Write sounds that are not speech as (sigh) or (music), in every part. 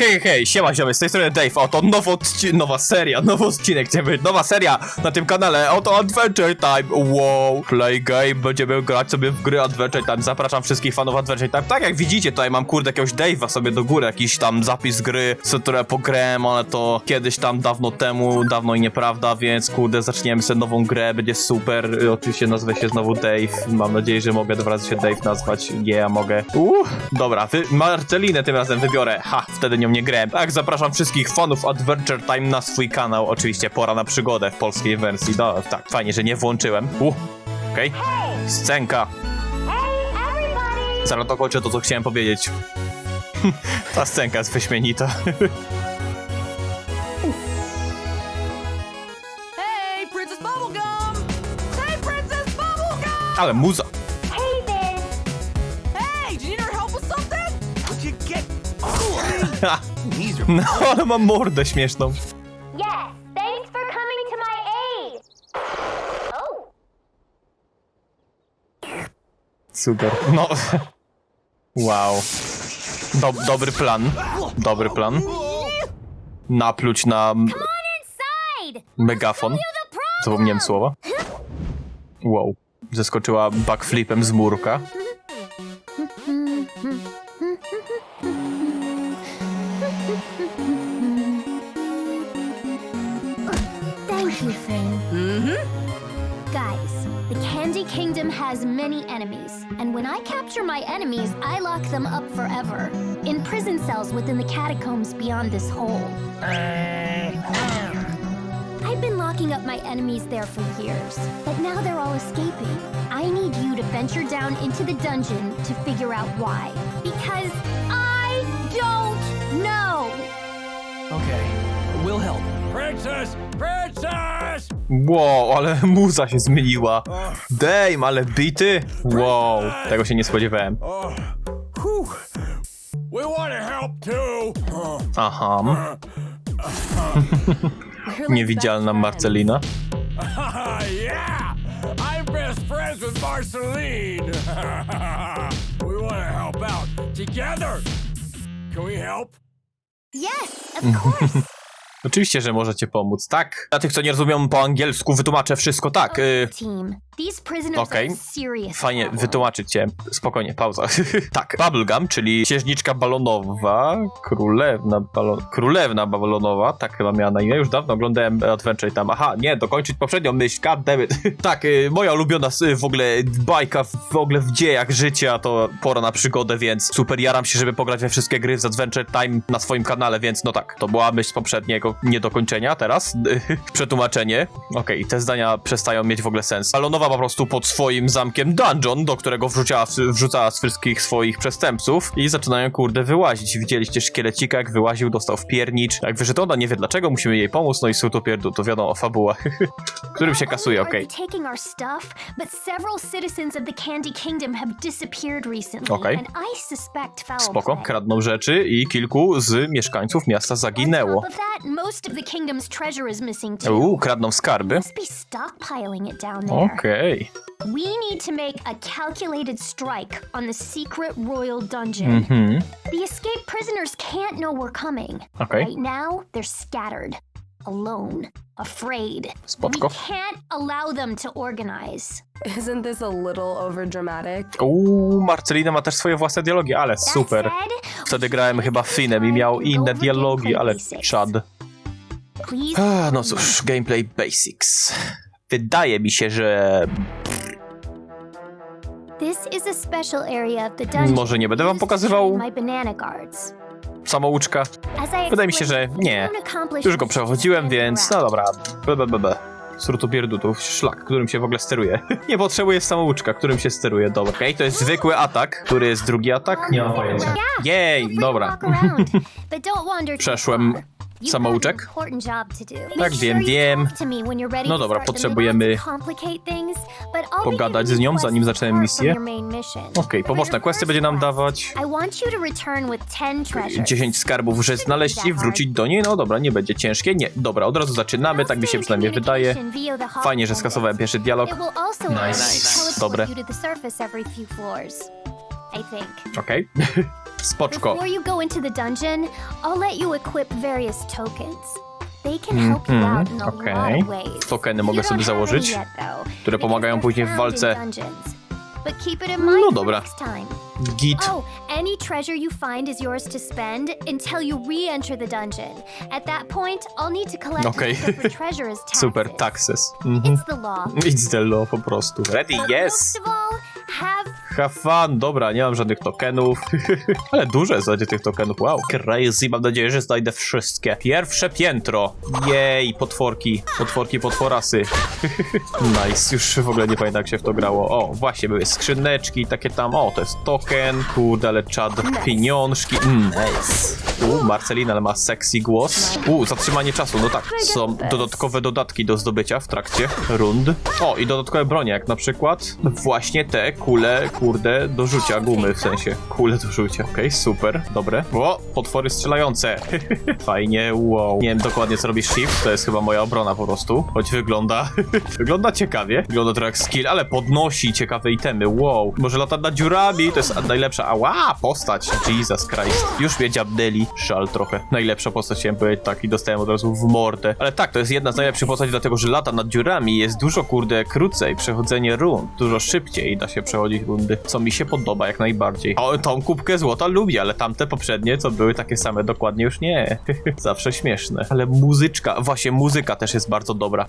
Hej, hej, siema ziomy, z tej strony Dave, oto nowy odci- nowa seria, nowy odcinek, chcemy, nowa seria na tym kanale, oto Adventure Time, wow, play game, będziemy grać sobie w gry Adventure Time, zapraszam wszystkich fanów Adventure Time, tak jak widzicie, tutaj mam kurde jakiegoś Dave'a sobie do góry, jakiś tam zapis gry, co które pograłem, ale to kiedyś tam dawno temu, dawno i nieprawda, więc kurde, zaczniemy sobie nową grę, będzie super, oczywiście nazwę się znowu Dave, mam nadzieję, że mogę dwa razy się Dave nazwać, nie, ja mogę, uuu, dobra, wy, Marcelinę tym razem wybiorę, ha, wtedy nią nie grałem, tak, zapraszam wszystkich fanów Adventure Time na swój kanał, oczywiście pora na przygodę w polskiej wersji, no, tak, fajnie, że nie włączyłem, uh, okej, scenka, Hey, everybody! zaraz dokończę to, co chciałem powiedzieć. (laughs) Ta scenka jest wyśmienita. (laughs) Ale muza. No, ale mam mordę śmieszną. Yes, thanks for coming to my aid! Oh, Super. No. Wow. Do, dobry plan. Dobry plan. Napluć na megafon. Zapomniałem słowa. Wow. Zeskoczyła backflipem z murka. Enemies, and when I capture my enemies, I lock them up forever in prison cells within the catacombs beyond this hole. I've been locking up my enemies there for years, but now they're all escaping. I need you to venture down into the dungeon to figure out why. Because I don't know! okay. We'll help. Princess! Princess! Wow, ale (laughs) muza się zmieniła. Dame, ale bity. Wow, tego się nie spodziewałem. Oh. We want to help too. Aha. (laughs) (laughs) Niewidzialna Marcelina. yeah! I'm best friends with Marceline. we want to help out together. Can we help? Yes, of course! Oczywiście, że możecie pomóc, tak. Dla tych, co nie rozumieją po angielsku, wytłumaczę wszystko tak. Y, Okej. serious. fajnie, cię. Spokojnie, pauza. (laughs) tak, Bubblegum, czyli księżniczka balonowa, królewna, balon, królewna balonowa, tak chyba miała na imię. Już dawno oglądałem Adventure tam. Aha, nie, dokończyć poprzednią myśl, god damn it. (laughs) tak, y, moja ulubiona y, w ogóle bajka w, w ogóle w dziejach życia, to pora na przygodę, więc super jaram się, żeby pograć we wszystkie gry z Adventure Time na swoim kanale, więc no tak, to była myśl poprzedniego niedokończenia teraz. (laughs) Przetłumaczenie. Okej, te zdania przestają mieć w ogóle sens. Balonowa po prostu pod swoim zamkiem dungeon, do którego wrzucała z wszystkich swoich przestępców i zaczynają kurde wyłazić. Widzieliście szkielecika, jak wyłaził, dostał w piernicz. Jak wyszedł, ona nie wie dlaczego, musimy jej pomóc, no i są to pierdu, to wiadomo, fabuła. (laughs) Którym się kasuje, okej. recently, Okej. foul Spoko, kradną rzeczy i kilku z mieszkańców miasta zaginęło. Most of the kingdom's treasure is missing too. Uuu, kradną skarby. Must be stockpiling it down there. Okej. We need to make a calculated strike on the secret royal dungeon. Mhm. The escaped prisoners can't know we're coming. Okej. Right now, they're scattered, alone, afraid. We can't allow them to organize. Isn't this a little overdramatic? Uuu, Marcelina ma też swoje własne dialogi, ale That super. said, Wtedy grałem chyba Finem i miał inne dialogi, ale czad. Please, Ah, No cóż, gameplay basics. Wydaje mi się, że this is a special area of the dungeon. Może nie będę wam pokazywał? train My banana guards. samouczka. Wydaje mi się, że nie. Już go przechodziłem, więc no dobra. Be, be, be, be. Srutu pierdutów, szlak, którym się w ogóle steruje. (laughs) nie potrzebuję samouczka, którym się steruje. Dobra, okej, to jest zwykły atak. Który jest drugi atak? Nie mam pojęcia. Jej, dobra. Przeszłem samouczek. Tak, wiem, wiem. No dobra, potrzebujemy pogadać z nią, zanim zaczniemy misję. Okej, your questy first będzie nam dawać. I want you to return with 10 treasures. 10 skarbów że znaleźć i wrócić do niej. No dobra, nie będzie ciężkie. Nie, dobra, od razu zaczynamy, tak mi się przynajmniej wydaje. Fajnie, że skasowałem pierwszy dialog. Nice. nice. Dobre. you to (laughs) Spoczko. Before you go into the dungeon, I'll let you equip various tokens. They can help you Mhm, out in a okej. lot of ways. Tokeny You mogę don't sobie any założyć, yet, though, które because pomagają they're później w found in walce. dungeons. But keep it in No mind for dobra. next time. Git. Oh, any treasure you find is yours to spend until you re-enter the dungeon. At that point, I'll need to collect treasure as taxes. Super, taxes. Mhm. It's the law. It's the law po prostu. Ready, But yes. most of all, have Have fun. Dobra, nie mam żadnych tokenów. (laughs) Ale dużo jest tych tokenów. Wow. Crazy. Mam nadzieję, że znajdę wszystkie. Pierwsze piętro. Jej, potworki. Potworki, potworasy. (laughs) nice. Już w ogóle nie pamiętam, jak się w to grało. O, właśnie, były skrzyneczki takie tam. O, to jest token. Kurde, ale czad. Pieniążki. Mm, nice. U, Marcelina, ale ma sexy głos. U, zatrzymanie czasu. No tak, są dodatkowe dodatki do zdobycia w trakcie rund. O, i dodatkowe bronie, jak na przykład właśnie te kule, kurde, do rzucia gumy, w sensie kule do rzucia. Okej, super, dobre. O, potwory strzelające. (laughs) Fajnie, wow. Nie wiem dokładnie, co robi shift, to jest chyba moja obrona po prostu, choć wygląda, (laughs) wygląda ciekawie. Wygląda trochę jak skill, ale podnosi ciekawe itemy, wow. Może lata nad dziurami, to jest najlepsza, ała, postać, Jesus Christ. Już mnie dziabnęli, szal trochę. Najlepsza postać, chciałem powiedzieć tak i dostałem od razu w mordę. Ale tak, to jest jedna z najlepszych postaci, dlatego że lata nad dziurami jest dużo, kurde, krócej przechodzenie rund, dużo szybciej da się przechodzić rundy, co mi się podoba jak najbardziej. O, tą kubkę złota lubię, ale tamte poprzednie, co były takie same, dokładnie już nie. (laughs) Zawsze śmieszne. Ale muzyczka, właśnie muzyka też jest bardzo dobra.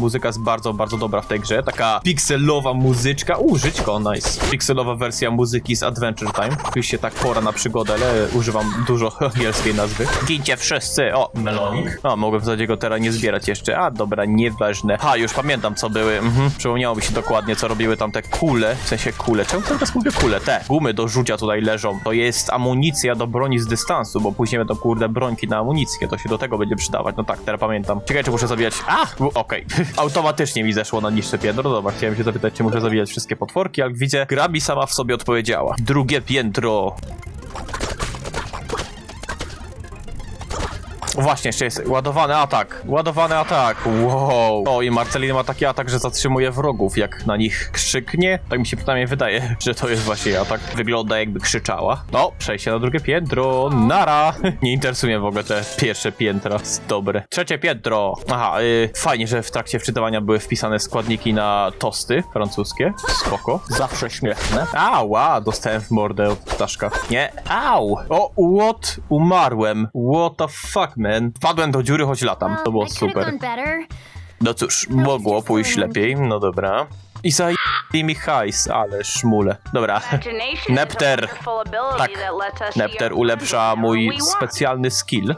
Muzyka jest bardzo, bardzo dobra w tej grze. Taka pikselowa muzyczka. U, żyćko, nice. Pikselowa wersja muzyki z Adventure Time. Oczywiście tak pora na przygodę, ale używam dużo (laughs) angielskiej nazwy. Gincie wszyscy! O, melonik. O, mogłem w zasadzie go teraz nie zbierać jeszcze. A, dobra, nieważne. Ha, już pamiętam co były. Mhm. Przypomniało mi się dokładnie, co robiły tam te kule. W sensie kule. Czemu teraz mówię kule? Te gumy do rzucia tutaj leżą. To jest amunicja do broni z dystansu, bo później będą kurde brońki na amunicję. To się do tego będzie przydawać. No tak, teraz pamiętam. Ciekawe, czy muszę zabijać... A! Okej. (laughs) Automatycznie mi zeszło na niższe piętro. Dobra, chciałem się zapytać, czy muszę zabijać wszystkie potworki, ale widzę, gra mi sama w sobie odpowiedziała. Drugie piętro. Właśnie, jeszcze jest ładowany atak. Ładowany atak. Wow. O, i Marcelina ma taki atak, że zatrzymuje wrogów, jak na nich krzyknie. Tak mi się przynajmniej wydaje, (laughs) że to jest właśnie atak. Wygląda jakby krzyczała. No, przejście na drugie piętro. Nara. (laughs) Nie interesuje w ogóle te pierwsze piętra. Jest Dobre. Trzecie piętro. Aha, y, fajnie, że w trakcie wczytywania były wpisane składniki na tosty francuskie. Spoko. Zawsze śmieszne. Ała, dostałem w mordę od ptaszka. Nie. Au. O, what? Umarłem. What the fuck, man. Wpadłem do dziury, choć latam. To było super. No cóż, mogło pójść lepiej, no dobra. I mi hajs, ale szmule. Dobra, Nepter. Tak, Nepter ulepsza mój specjalny skill.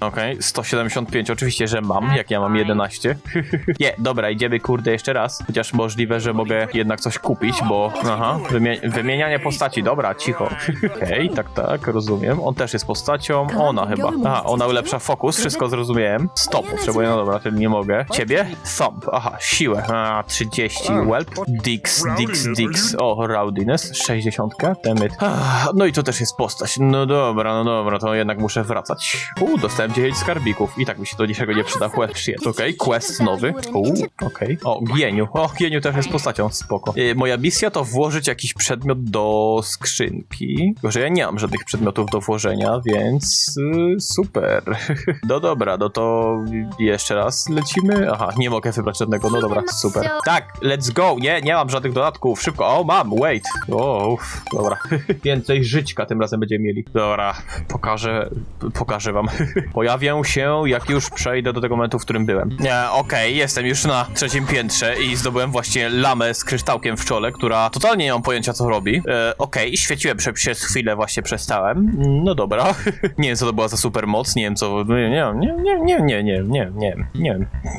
Okej, 175, oczywiście, że mam, jak ja mam 11. (laughs) Nie, dobra, idziemy kurde jeszcze raz. Chociaż możliwe, że mogę jednak coś kupić, bo... Aha, wymie wymienianie postaci, dobra, cicho. (laughs) Okej, tak, tak, rozumiem. On też jest postacią, ona chyba. Aha, ona ulepsza fokus, wszystko zrozumiałem. Stop, potrzebuję, no dobra, czyli nie mogę. Ciebie? Thump, aha, siłę. A, 30, whelp. Dix, Dix, Dix. O, rowdiness, 60, dammit. Ah, No i tu też jest postać. No dobra, no dobra, to jednak muszę wracać. U, dostałem 9 skarbików. I tak mi się do niczego nie przyda. Quest shit, okej. Quest nowy. U, okej. O, Gieniu. O, Gieniu też jest postacią, spoko. Y, moja misja to włożyć jakiś przedmiot do skrzynki. Tylko, że ja nie mam żadnych przedmiotów do włożenia, więc y, super. (laughs) No dobra, no to jeszcze raz lecimy. Aha, nie mogę wybrać żadnego, no dobra, super. Tak, let's go. Nie, nie mam żadnych dodatków. Szybko. O, mam, wait. O, uff, dobra. (laughs) Więcej żyćka tym razem będziemy mieli. Dobra, pokażę, pokażę wam. (laughs) Pojawię się, jak już przejdę do tego momentu, w którym byłem. Nie, okej, jestem już na trzecim piętrze i zdobyłem właśnie lamę z kryształkiem w czole, która totalnie nie mam pojęcia, co robi. E, okej, świeciłem prze- przez chwilę, właśnie przestałem. No dobra. (laughs) nie wiem, co to była za super moc, nie wiem, co... Nie, nie, nie, nie, nie, nie, nie, nie, nie, nie.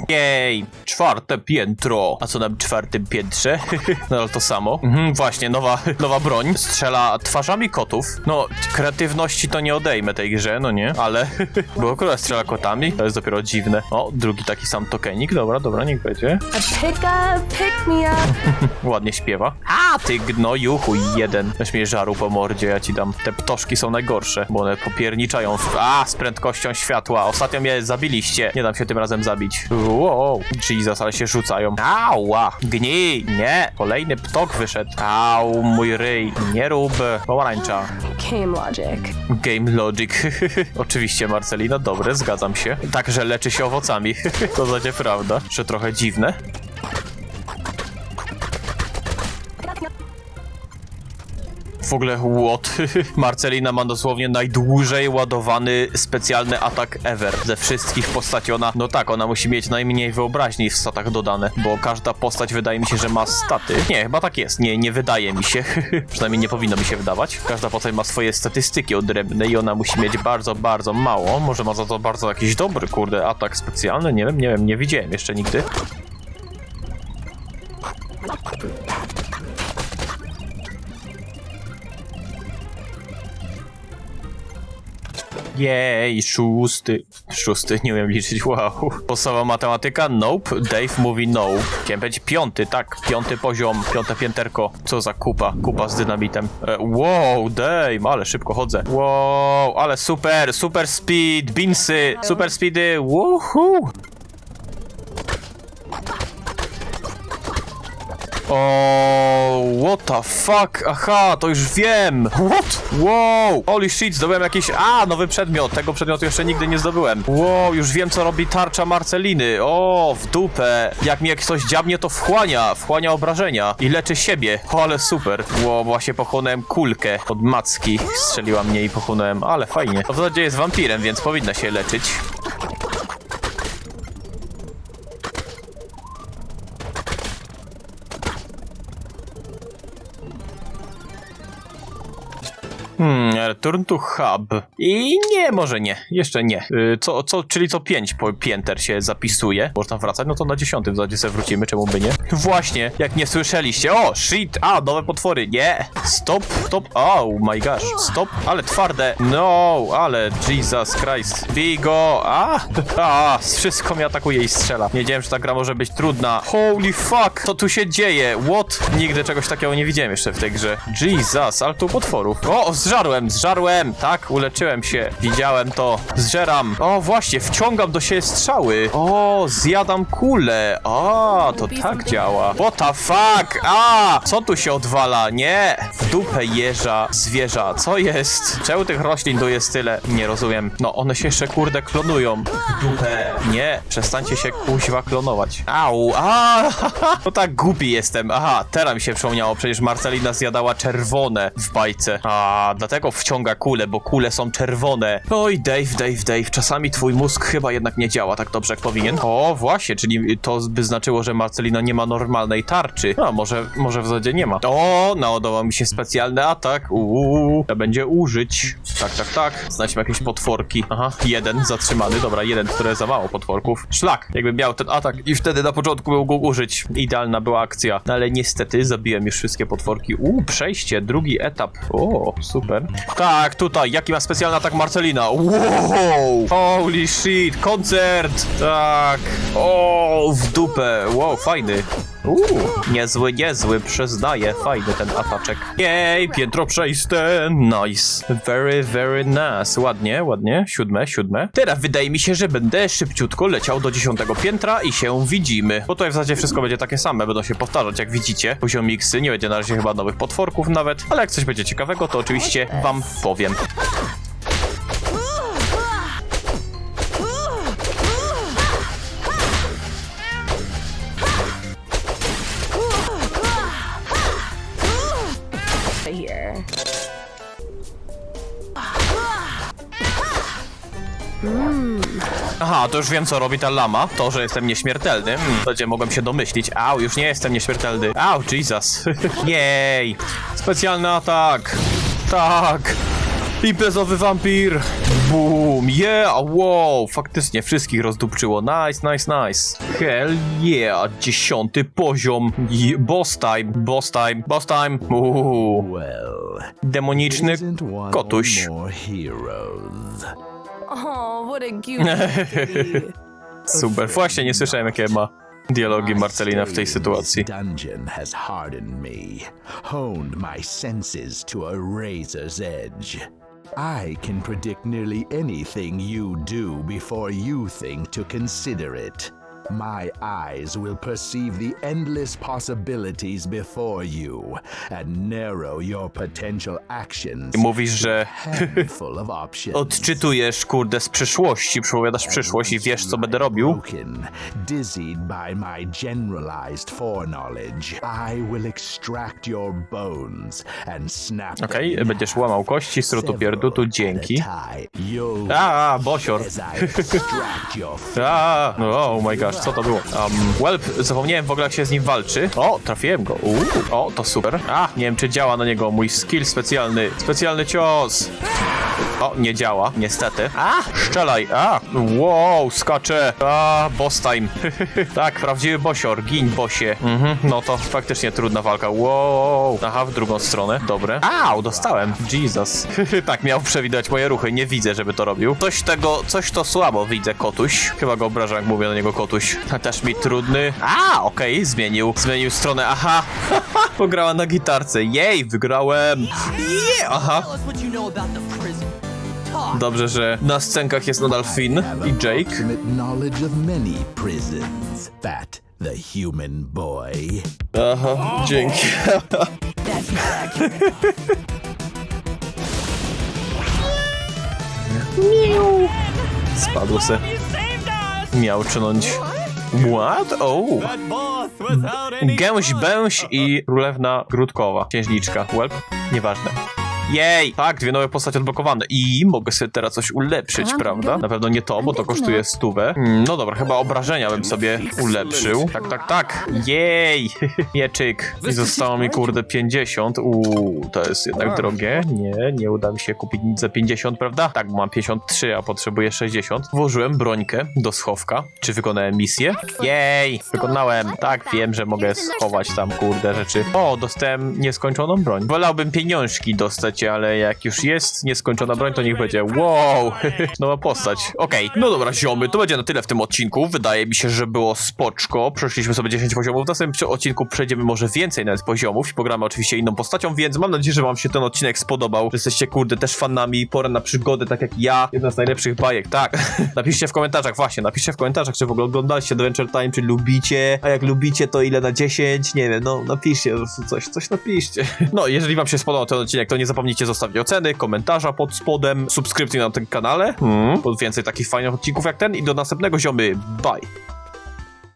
Jej, czwarte piętro. A co na czwartym piętrze? (laughs) Nadal to samo. Mhm, właśnie, nowa, nowa broń. Strzela twarzami kotów. No, kreatywności to nie odejmę tej grze, no nie? Ale (laughs) Bo akurat strzela kotami, to jest dopiero dziwne. O, drugi taki sam tokenik, dobra, dobra, niech będzie. A pick up, pick me up. (laughs) Ładnie śpiewa. A, ty gnojuchu jeden. Weź mnie żaru po mordzie, ja ci dam. Te ptoszki są najgorsze, bo one popierniczają. w- A, z prędkością światła. Ostatnio mnie zabiliście. Nie dam się tym razem zabić. Wow, Jesus, ale się rzucają. Ała, gnij, nie. Kolejny ptok wyszedł. Au, mój ryj. Nie rób. Pomarańcza. Game logic. Game Logic. (laughs) Oczywiście, Marcelina, dobre, zgadzam się. Także leczy się owocami. (laughs) to zacie prawda, że trochę dziwne. W ogóle what? (laughs) Marcelina ma dosłownie najdłużej ładowany specjalny atak ever ze wszystkich postaci. Ona, no tak, ona musi mieć najmniej wyobraźni w statach dodane, bo każda postać wydaje mi się, że ma staty. Nie, chyba tak jest. Nie, nie wydaje mi się. (laughs) Przynajmniej nie powinno mi się wydawać. Każda postać ma swoje statystyki odrębne i ona musi mieć bardzo, bardzo mało. Może ma za to bardzo jakiś dobry, kurde, atak specjalny. Nie wiem, nie wiem, nie widziałem jeszcze nigdy. Jej, szósty. Szósty, nie umiem liczyć, wow. Podstawowa matematyka? Nope. Dave mówi no. Chciałem powiedzieć piąty, tak. Piąty poziom, piąte pięterko. Co za kupa, kupa z dynamitem. E, wow, Dave, ale szybko chodzę. Wow, ale super, super speed, binsy, super speedy, woohoo. O, what the fuck? Aha, to już wiem. What? Wow, holy shit, zdobyłem jakiś... A, nowy przedmiot. Tego przedmiotu jeszcze nigdy nie zdobyłem. Wow, już wiem, co robi tarcza Marceliny. O, w dupę. Jak mi jak coś dziabnie, to wchłania. Wchłania obrażenia. I leczy siebie. O, ale super. Wow, właśnie pochłonąłem kulkę od macki. Strzeliła mnie i pochłonąłem. Ale fajnie. To w zasadzie jest wampirem, więc powinna się leczyć. Hmm, return to hub. I nie, może nie. Jeszcze nie. Y, Co, co, czyli co pięć po pięter się zapisuje. Można wracać, no to na dziesiątym w zasadzie wrócimy, czemu by nie? Właśnie, jak nie słyszeliście. O, shit, a, nowe potwory. Nie. Stop, stop. Oh my gosh, stop. Ale twarde. No, ale Jesus Christ. Bigo, a, (laughs) a, wszystko mnie atakuje i strzela. Nie wiedziałem, że ta gra może być trudna. Holy fuck, co tu się dzieje? What? Nigdy czegoś takiego nie widziałem jeszcze w tej grze. Jesus, ale tu potworów. O, zżarłem, zżarłem. Tak, uleczyłem się. Widziałem to. Zżeram. O, właśnie, wciągam do siebie strzały. O, zjadam kulę. A, to tak działa. What the fuck? A, co tu się odwala? Nie. W dupę jeża, zwierza. Co jest? Czemu tych roślin tu jest tyle? Nie rozumiem. No, one się jeszcze kurde klonują. W dupę. Nie, przestańcie się kuźwa klonować. Au, a, (laughs) no tak głupi jestem. Aha, teraz mi się przypomniało, przecież Marcelina zjadała czerwone w bajce. A, dlatego wciąga kule, bo kule są czerwone. Oj, Dave, Dave, Dave, czasami twój mózg chyba jednak nie działa tak dobrze jak powinien. O, właśnie, czyli to by znaczyło, że Marcelina nie ma normalnej tarczy. A, może, może w zasadzie nie ma. O, naładował mi się specjalny atak. Uuu, to będzie użyć. Tak, tak, tak. Znajdźmy jakieś potworki. Aha, jeden zatrzymany. Dobra, jeden, które za mało potworków. Szlak, jakby miał ten atak i wtedy na początku mógł użyć. Idealna była akcja. No ale niestety zabiłem już wszystkie potworki. Uuu, przejście, drugi etap. O, super. Tak, tutaj, jaki ma specjalny atak Marcelina. Wow! Holy shit, koncert! Tak. O, w dupę. Wow, fajny. Uuu, niezły, niezły, przyznaję, fajny ten ataczek. Jej, piętro przejste, nice. Very, very nice. Ładnie, ładnie, siódme, siódme. Teraz wydaje mi się, że będę szybciutko leciał do dziesiątego piętra i się widzimy. Bo tutaj w zasadzie wszystko będzie takie same, będą się powtarzać, jak widzicie. Poziomiksy, nie będzie na razie chyba nowych potworków nawet, ale jak coś będzie ciekawego, to oczywiście wam powiem. To już wiem, co robi ta lama. To, że jestem nieśmiertelny. Hmm, to gdzie mogłem się domyślić. Au, już nie jestem nieśmiertelny. Au, Jesus. (laughs) Jej. Specjalny atak. Tak. Imprezowy wampir. Boom. Yeah, wow. Faktycznie wszystkich rozdupczyło. Nice, nice, nice. Hell yeah. Dziesiąty poziom. Je- Boss time, boss time, boss time. Uuu. Demoniczny kotuś. What a cute (laughs) Super. Właśnie nie słyszałem, jakie ma dialogi My Marcelina w tej in sytuacji. This dungeon has hardened me, honed my senses to a razor's edge. I can predict nearly anything you do before you think to consider it. My eyes will perceive the endless possibilities before you and narrow your potential actions. Mówisz, że odczytujesz, kurde, z przyszłości, przepowiadasz przyszłość i wiesz, co będę robił. Dizzied by my generalized foreknowledge, I will extract your bones and snap Okej, in będziesz łamał kości, srutu pierdutu, dzięki. a bosior. I (laughs) A, no, oh my gosh, co to było? Um, Welp, zapomniałem w ogóle jak się z nim walczy. O, trafiłem go. Uuu, o, to super. A, nie wiem czy działa na niego mój skill specjalny. Specjalny cios. O, nie działa, niestety. A, szczelaj. A, wow, skacze. A, boss time. (laughs) tak, prawdziwy bosior. Gin, bosie. Mhm, no to faktycznie trudna walka. Wow. Aha, w drugą stronę. Dobre. Au, dostałem. Jesus. (laughs) tak, miał przewidywać moje ruchy. Nie widzę, żeby to robił. Coś tego, coś to słabo widzę, kotuś. Chyba go obrażam, jak mówię na niego kotuś. Też mi trudny. A, okej, zmienił. Zmienił stronę. Aha. (laughs) Pograła na gitarce. Jej, wygrałem. Je, aha. Dobrze, że na scenkach jest nadal Finn i Jake. the human boy. Aha, dzięki. That's not accurate. Spadł se. Miał czynąć. What? Oh. Gęś bęś i królewna grudkowa. Księżniczka. Welp? Nieważne. Jej! Tak, dwie nowe postacie odblokowane. I mogę sobie teraz coś ulepszyć, prawda? Na pewno nie to, bo to kosztuje stówę. Mm, No dobra, chyba obrażenia bym sobie ulepszył. Tak, tak, tak. Jej! (laughs) Mieczyk. I zostało mi kurde 50. Uuu, to jest jednak drogie. Nie, nie uda mi się kupić nic za 50, prawda? Tak, bo mam 53, a potrzebuję 60. Włożyłem brońkę do schowka. Czy wykonałem misję? Jej! Wykonałem. Tak, wiem, że mogę schować tam kurde rzeczy. O, dostałem nieskończoną broń. Wolałbym pieniążki dostać, ale jak już jest nieskończona broń, to niech będzie. Wow! (laughs) Nowa postać. Okej, no dobra, ziomy, to będzie na tyle w tym odcinku. Wydaje mi się, że było spoczko. Przeszliśmy sobie 10 poziomów. W następnym odcinku przejdziemy może więcej nawet poziomów i pogramy oczywiście inną postacią, więc mam nadzieję, że wam się ten odcinek spodobał. Że jesteście kurde też fanami pora na przygodę, tak jak ja. Jedna z najlepszych bajek, tak. (laughs) napiszcie w komentarzach, właśnie, napiszcie w komentarzach, czy w ogóle oglądaliście Adventure Time, czy lubicie, a jak lubicie, to ile na 10, nie wiem, no napiszcie coś, coś napiszcie. (laughs) No, jeżeli wam się spodobał ten odcinek, to nie zapomnijcie zostawić oceny, komentarza pod spodem, subskrypcji na tym kanale, bo więcej takich fajnych odcinków jak ten i do następnego ziomy, bye.